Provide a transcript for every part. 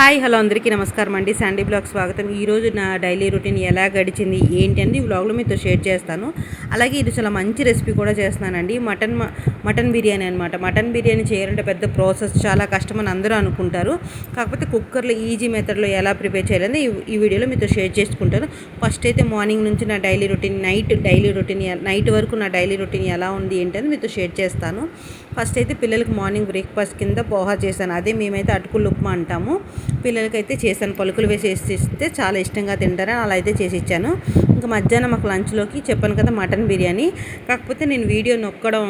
Hi hello అందరికీ నమస్కారం అండి. శాండీ బ్లాగ్ స్వాగతం. ఈరోజు నా డైలీ రొటీన్ ఎలా గడిచింది ఏంటి అనేది ఈ బ్లాగ్లో మీతో షేర్ చేస్తాను. అలాగే ఇది చాలా మంచి రెసిపీ కూడా చేస్తున్నానండి. మటన్ మ- మటన్ బిర్యానీ అనమాట మటన్ బిర్యానీ చేయాలంటే పెద్ద ప్రాసెస్ చాలా కష్టం అని అందరూ అనుకుంటారు. కాకపోతే కుక్కర్లో ఈజీ మెథడ్లో ఎలా ప్రిపేర్ చేయాలని ఈ- ఈ వీడియోలో మీతో షేర్ చేసుకుంటాను. ఫస్ట్ అయితే మార్నింగ్ నుంచి నా daily routine night daily routine night వరకు నా డైలీ రొటీన్ ఎలా ఉంది ఏంటని మీతో షేర్ చేస్తాను. ఫస్ట్ అయితే పిల్లలకి మార్నింగ్ బ్రేక్ఫాస్ట్ కింద పోహా చేశాను. అదే మేమైతే అటుకులు ఉప్మా అంటాము. పిల్లలకైతే చేశాను. పలుకులు వేసి ఇస్తే చాలా ఇష్టంగా తింటారని అలా అయితే చేసి ఇచ్చాను. ఇంకా మధ్యాహ్నం మాకు లంచ్లోకి చెప్పాను కదా మటన్ బిర్యానీ. కాకపోతే నేను వీడియో నొక్కడం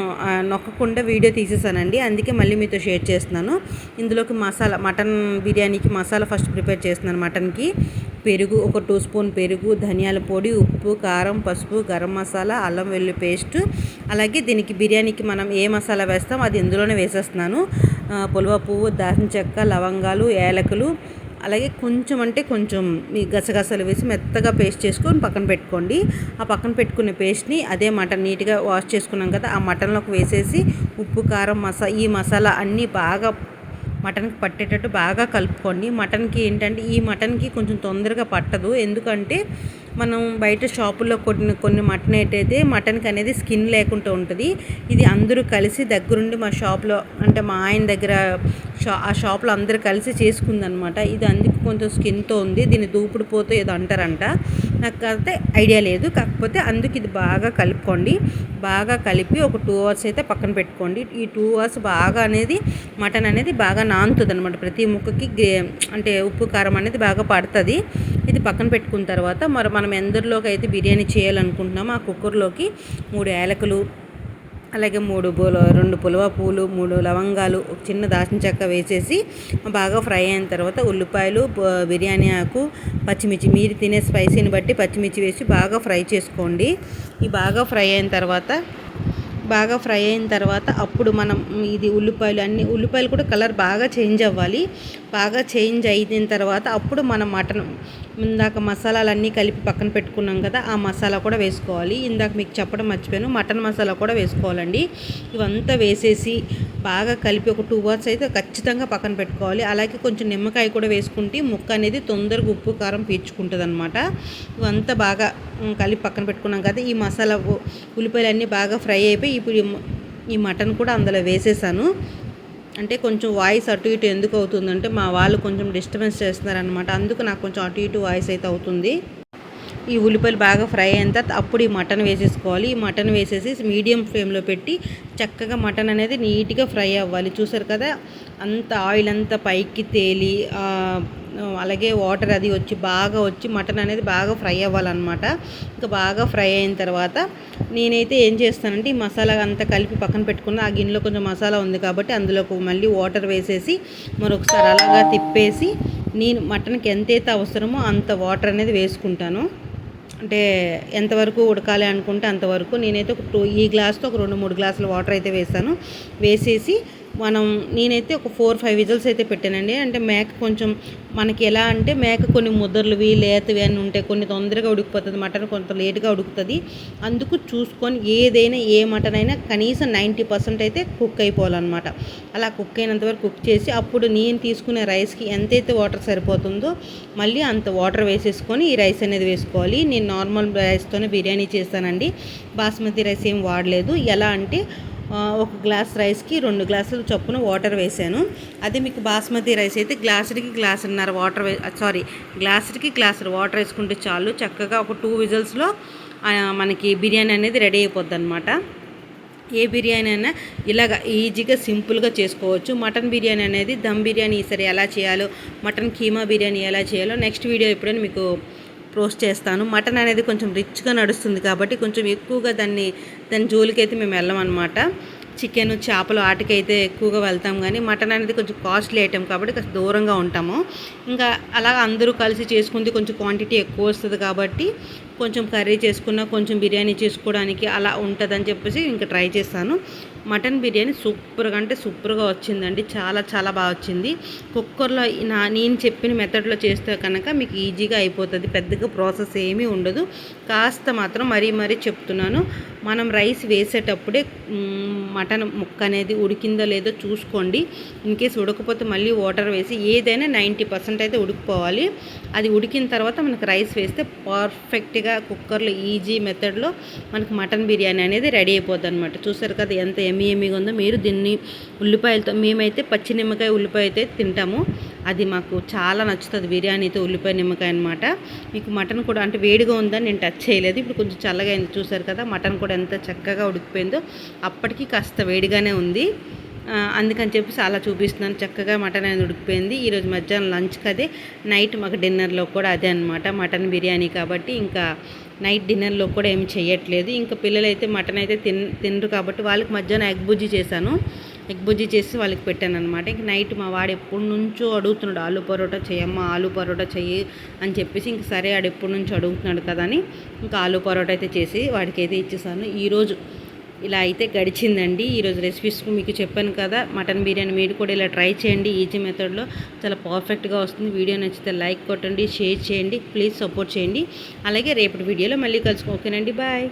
నొక్కకుండా వీడియో తీసేసానండి అందుకే మళ్ళీ మీతో షేర్ చేస్తున్నాను. ఇందులోకి మసాలా మటన్ బిర్యానీకి మసాలా ఫస్ట్ ప్రిపేర్ చేస్తున్నాను మటన్కి. పెరుగు ఒక టూ స్పూన్ పెరుగు ధనియాల పొడి ఉప్పు కారం పసుపు గరం మసాలా అల్లం వెల్లుల్లి పేస్ట్. అలాగే దీనికి బిర్యానీకి మనం ఏ మసాలా వేస్తాం అది ఇందులోనే వేసేస్తున్నాను. పులవ పువ్వు దాల్చిన చెక్క లవంగాలు ఏలకులు అలాగే కొంచెం అంటే కొంచెం మీ గసగసాలు వేసి మెత్తగా పేస్ట్ చేసుకొని పక్కన పెట్టుకోండి. ఆ పక్కన పెట్టుకునే పేస్ట్ని అదే మటన్ నీట్గా వాష్ చేసుకున్నాం కదా ఆ మటన్లోకి వేసేసి ఉప్పు కారం మసా ఈ మసాలా అన్నీ బాగా మటన్కి పట్టేటట్టు బాగా కలుపుకోండి మటన్కి ఏంటంటే ఈ మటన్కి కొంచెం తొందరగా పట్టదు. ఎందుకంటే మనం బయట షాపుల్లో కొన్ని కొన్ని మటన్ ఏటైతే మటన్కి అనేది స్కిన్ లేకుండా ఉంటుంది. ఇది అందరూ కలిసి దగ్గరుండి మా షాప్లో అంటే మా ఆయన దగ్గర షా ఆ షాప్లో అందరూ కలిసి చేసుకుందనమాట. ఇది అందుకు కొంచెం స్కిన్తో ఉంది. దీన్ని దూపుడు పోతే ఏదో అంటారంట. నాకు అయితే ఐడియా లేదు. కాకపోతే అందుకు ఇది బాగా కలుపుకోండి. బాగా కలిపి ఒక టూ అవర్స్ అయితే పక్కన పెట్టుకోండి. ఈ టూ అవర్స్ బాగా అనేది మటన్ అనేది బాగా నానుతుంది అనమాట ప్రతి ముక్కకి అంటే ఉప్పు కారం అనేది బాగా పడుతుంది. ఇది పక్కన పెట్టుకున్న తర్వాత మరి మనం ఎందరిలోకి అయితే బిర్యానీ చేయాలనుకుంటున్నామో ఆ కుక్కర్లోకి మూడు యాలకులు అలాగే మూడు పుల రెండు పులవ పూలు మూడు లవంగాలు ఒక చిన్న దాచిన చెక్క వేసేసి బాగా ఫ్రై అయిన తర్వాత ఉల్లిపాయలు బిర్యానీ ఆకు పచ్చిమిర్చి మీరు తినే స్పైసీని బట్టి పచ్చిమిర్చి వేసి బాగా ఫ్రై చేసుకోండి. ఈ బాగా ఫ్రై అయిన తర్వాత బాగా ఫ్రై అయిన తర్వాత అప్పుడు మనం ఇది ఉల్లిపాయలు అన్ని ఉల్లిపాయలు కూడా కలర్ బాగా చేంజ్ అవ్వాలి. బాగా చేంజ్ అయిన తర్వాత అప్పుడు మనం మటన్ ఇందాక మసాలాలన్నీ కలిపి పక్కన పెట్టుకున్నాం కదా ఆ మసాలా కూడా వేసుకోవాలి. ఇందాక మీకు చెప్పడం మర్చిపోయాను మటన్ మసాలా కూడా వేసుకోవాలండి. ఇవంతా వేసేసి బాగా కలిపి ఒక టూ అవర్స్ అయితే ఖచ్చితంగా పక్కన పెట్టుకోవాలి. అలాగే కొంచెం నిమ్మకాయ కూడా వేసుకుంటే ముక్క అనేది తొందరగా ఉప్పు కారం పీల్చుకుంటుంది అనమాట ఇవంతా బాగా కలిపి పక్కన పెట్టుకున్నాం కదా ఈ మసాలా ఉల్లిపాయలు అన్నీ బాగా ఫ్రై అయిపోయి ఇప్పుడు ఈ మటన్ కూడా అందులో వేసేసాను. అంటే కొంచెం వాయిస్ అటు ఇటు ఎందుకు అవుతుందంటే మా వాళ్ళు కొంచెం డిస్టర్బెన్స్ చేస్తున్నారనమాట అందుకు నాకు కొంచెం అటు ఇటు వాయిస్ అయితే అవుతుంది. ఈ ఉల్లిపాయలు బాగా ఫ్రై అయిన తర్వాత అప్పుడు ఈ మటన్ వేసేసుకోవాలి. ఈ మటన్ వేసేసి మీడియం ఫ్లేమ్లో పెట్టి చక్కగా మటన్ అనేది నీట్గా ఫ్రై అవ్వాలి. చూసారు కదా? అంత ఆయిల్ అంతా పైకి తేలి అలాగే వాటర్ అది వచ్చి బాగా వచ్చి మటన్ అనేది బాగా ఫ్రై అవ్వాలన్నమాట. ఇంకా బాగా ఫ్రై అయిన తర్వాత నేనైతే ఏం చేస్తానంటే ఈ మసాలా అంతా కలిపి పక్కన పెట్టుకున్న ఆ గిన్నెలో కొంచెం మసాలా ఉంది కాబట్టి అందులో మళ్ళీ వాటర్ వేసేసి మరొకసారి అలాగా తిప్పేసి నేను మటన్కి ఎంతైతే అవసరమో అంత వాటర్ అనేది వేసుకుంటాను. అంటే ఎంతవరకు ఉడకాలి అనుకుంటే అంతవరకు నేనైతే ఒక టూ ఈ గ్లాస్తో ఒక రెండు మూడు గ్లాసుల వాటర్ అయితే వేసాను వేసేసి మనం నేనైతే ఒక ఫోర్ ఫైవ్ విజిల్స్ అయితే పెట్టానండి. అంటే మేక కొంచెం మనకి ఎలా అంటే మేక కొన్ని ముద్దర్లువి లేతవి అని ఉంటాయి కొన్ని తొందరగా ఉడికిపోతుంది మటన్ కొంత లేట్గా ఉడుకుతుంది. అందుకు చూసుకొని ఏదైనా ఏ మటన్ అయినా కనీసం నైంటీ పర్సెంట్ అయితే కుక్ అయిపోవాలన్నమాట. అలా కుక్ అయినంత వరకు కుక్ చేసి అప్పుడు నేను తీసుకునే రైస్కి ఎంతైతే వాటర్ సరిపోతుందో మళ్ళీ అంత వాటర్ వేసేసుకొని ఈ రైస్ అనేది వేసుకోవాలి. నేను నార్మల్ రైస్తోనే బిర్యానీ చేస్తానండి. బాస్మతి రైస్ ఏం వాడలేదు. ఎలా అంటే ఒక గ్లాస్ రైస్కి రెండు గ్లాసులు చొప్పున వాటర్ వేసాను. అదే మీకు బాస్మతి రైస్ అయితే గ్లాసుడికి గ్లాసున్నర వాటర్ వే సారీ గ్లాసుడికి గ్లాసు వాటర్ వేసుకుంటే చాలు. చక్కగా ఒక టూ విజిల్స్లో మనకి బిర్యానీ అనేది రెడీ అయిపోద్ది అనమాట ఏ బిర్యానీ అయినా ఇలాగ ఈజీగా సింపుల్గా చేసుకోవచ్చు. మటన్ బిర్యానీ అనేది దమ్ బిర్యానీ ఈసారి ఎలా చేయాలో మటన్ కీమా బిర్యానీ ఎలా చేయాలో నెక్స్ట్ వీడియో ఎప్పుడైనా మీకు రోస్ట్ చేస్తాను. మటన్ అనేది కొంచెం రిచ్గా నడుస్తుంది కాబట్టి కొంచెం ఎక్కువగా దాన్ని దాని జోలికైతే మేము వెళ్ళమన్నమాట. చికెన్ చేపలు వాటికైతే ఎక్కువగా వెళ్తాం కానీ మటన్ అనేది కొంచెం కాస్ట్లీ ఐటెం కాబట్టి కొంచెం దూరంగా ఉంటాము. ఇంకా అలా అందరూ కలిసి చేసుకుంది కొంచెం క్వాంటిటీ ఎక్కువ వస్తుంది కాబట్టి కొంచెం కర్రీ చేసుకున్నా కొంచెం బిర్యానీ చేసుకోవడానికి అలా ఉంటుందని చెప్పేసి ఇంకా ట్రై చేస్తాను. మటన్ బిర్యానీ సూపర్గా అంటే సూపర్గా వచ్చిందండి. చాలా చాలా బాగా వచ్చింది. కుక్కర్లో నా నేను చెప్పిన మెథడ్లో చేస్తే కనుక మీకు ఈజీగా అయిపోతుంది. పెద్దగా ప్రాసెస్ ఏమీ ఉండదు. కాస్త మాత్రం మరీ మరీ చెప్తున్నాను. మనం రైస్ వేసేటప్పుడే మటన్ ముక్క అనేది ఉడికిందో లేదో చూసుకోండి. ఇన్ కేస్ ఉడకపోతే మళ్ళీ వాటర్ వేసి ఏదైనా నైంటీ పర్సెంట్ అయితే ఉడికిపోవాలి. అది ఉడికిన తర్వాత మనకు రైస్ వేస్తే పర్ఫెక్ట్గా కుక్కర్లో ఈజీ మెథడ్లో మనకు మటన్ బిర్యానీ అనేది రెడీ అయిపోద్ది అనమాట చూసారు కదా ఎంత ఎమ్మి ఎమ్మిగా ఉందో. మీరు దీన్ని ఉల్లిపాయలతో మేమైతే పచ్చి నిమ్మకాయ ఉల్లిపాయ అయితే తింటాము. అది మాకు చాలా నచ్చుతుంది. బిర్యానీతో ఉల్లిపాయ నిమ్మకాయ అనమాట మీకు మటన్ కూడా అంటే వేడిగా ఉందని నేను టచ్ చేయలేదు. ఇప్పుడు కొంచెం చల్లగా అయింది చూసారు కదా మటన్ కూడా ఎంత చక్కగా ఉడికిపోయిందో అప్పటికి కాస్త వేడిగానే ఉంది. అందుకని చెప్పేసి అలా చూపిస్తున్నాను. చక్కగా మటన్ అనేది ఉడికిపోయింది. ఈరోజు మధ్యాహ్నం లంచ్కి అదే నైట్ మాకు డిన్నర్లో కూడా అదే అనమాట మటన్ బిర్యానీ కాబట్టి ఇంకా నైట్ డిన్నర్లో కూడా ఏమి చేయట్లేదు. ఇంకా పిల్లలైతే మటన్ అయితే తిన్ తినరు కాబట్టి వాళ్ళకి మధ్యాహ్నం ఎగ్ బుజ్జి చేశాను. ఎగ్ బుజ్జి చేసి వాళ్ళకి పెట్టాను అనమాట ఇంక నైట్ మా వాడు ఎప్పటి నుంచో అడుగుతున్నాడు ఆలు పరోటా చేయమ్మా ఆలు పరోటా చెయ్యి అని చెప్పేసి ఇంక సరే ఆడు ఎప్పటి నుంచో అడుగుతున్నాడు కదా అని ఇంకా ఆలు పరోటా అయితే చేసి వాడికి అయితే ఇచ్చేసాను. ఈరోజు ఇలా అయితే గడిచిందండి. ఈరోజు రెసిపీస్ మీకు చెప్పాను కదా మటన్ బిర్యానీ మీరు కూడా ఇలా ట్రై చేయండి. ఈజీ మెథడ్లో చాలా పర్ఫెక్ట్గా వస్తుంది. వీడియో నచ్చితే లైక్ కొట్టండి షేర్ చేయండి ప్లీజ్ సపోర్ట్ చేయండి. అలాగే రేపటి వీడియోలో మళ్ళీ కలుసుకో ఓకేనండి బాయ్.